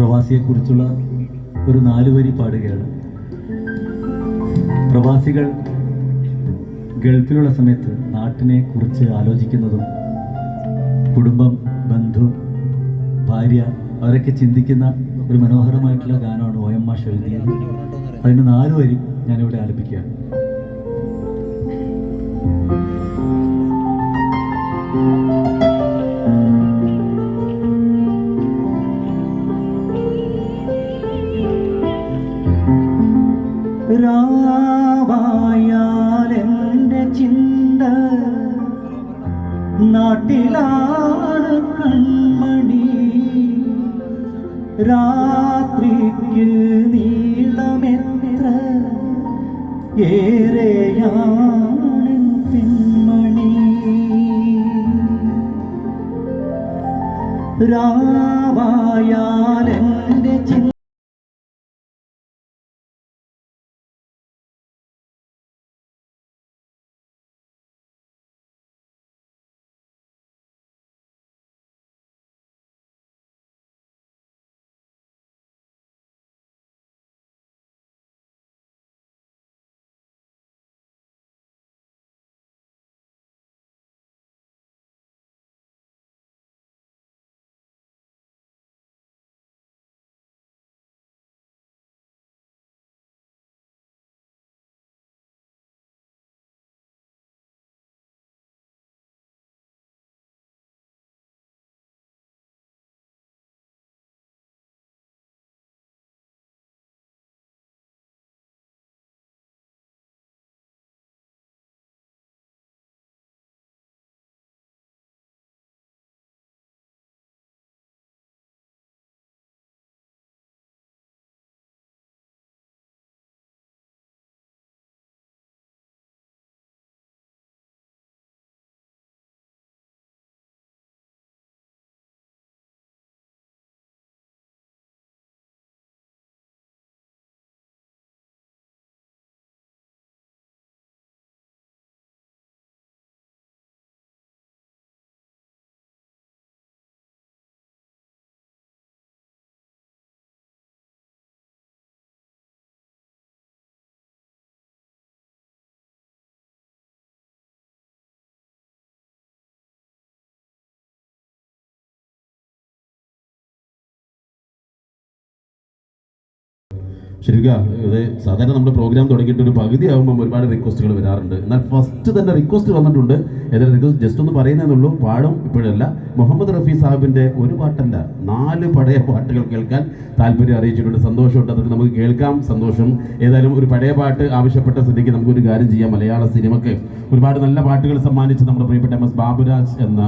പ്രവാസിയെക്കുറിച്ചുള്ള ഒരു നാലുവരി പാടുകയാണ്. പ്രവാസികൾ ഗൾഫിലുള്ള സമയത്ത് നാട്ടിനെ കുറിച്ച് ആലോചിക്കുന്നതും കുടുംബം ബന്ധു ഭാര്യ അവരൊക്കെ ചിന്തിക്കുന്ന ഒരു മനോഹരമായിട്ടുള്ള ഗാനമാണ് ഒ എം മാഷ് എഴുതിയത്. അതിന് നാല് വരി ഞാനിവിടെ ആലപിക്കുകയാണ്. രാവായാൽ ചിന്ത നാട്ടിലാണ് കൺമണി. രാത്രിക്ക് നീളമെത്ര ഏറെയാണ് പെൺമണി. രാവായാൽ ശരിക്കും ഇത് സാധാരണ നമ്മുടെ പ്രോഗ്രാം തുടങ്ങിയിട്ട് ഒരു പകുതി ആകുമ്പോൾ ഒരുപാട് റിക്വസ്റ്റുകൾ വരാറുണ്ട്. എന്നാൽ ഫസ്റ്റ് തന്നെ റിക്വസ്റ്റ് വന്നിട്ടുണ്ട്. ഏതായാലും റിക്വസ്റ്റ് ജസ്റ്റ് ഒന്ന് പറയുന്നതെന്നുള്ളൂ പാടും ഇപ്പോഴല്ല. മുഹമ്മദ് റഫീ സാഹിബിന്റെ ഒരു പാട്ടല്ല നാല് പഴയ പാട്ടുകൾ കേൾക്കാൻ താല്പര്യം അറിയിച്ചിട്ടുണ്ട്. സന്തോഷമുണ്ട്. അതൊക്കെ നമുക്ക് കേൾക്കാം. സന്തോഷം. ഏതായാലും ഒരു പഴയ പാട്ട് ആവശ്യപ്പെട്ട സ്ഥിതിക്ക് നമുക്കൊരു കാര്യം ചെയ്യാം. മലയാള സിനിമയ്ക്ക് ഒരുപാട് നല്ല പാട്ടുകൾ സമ്മാനിച്ച് നമ്മുടെ പ്രിയപ്പെട്ട എം എസ് ബാബുരാജ് എന്ന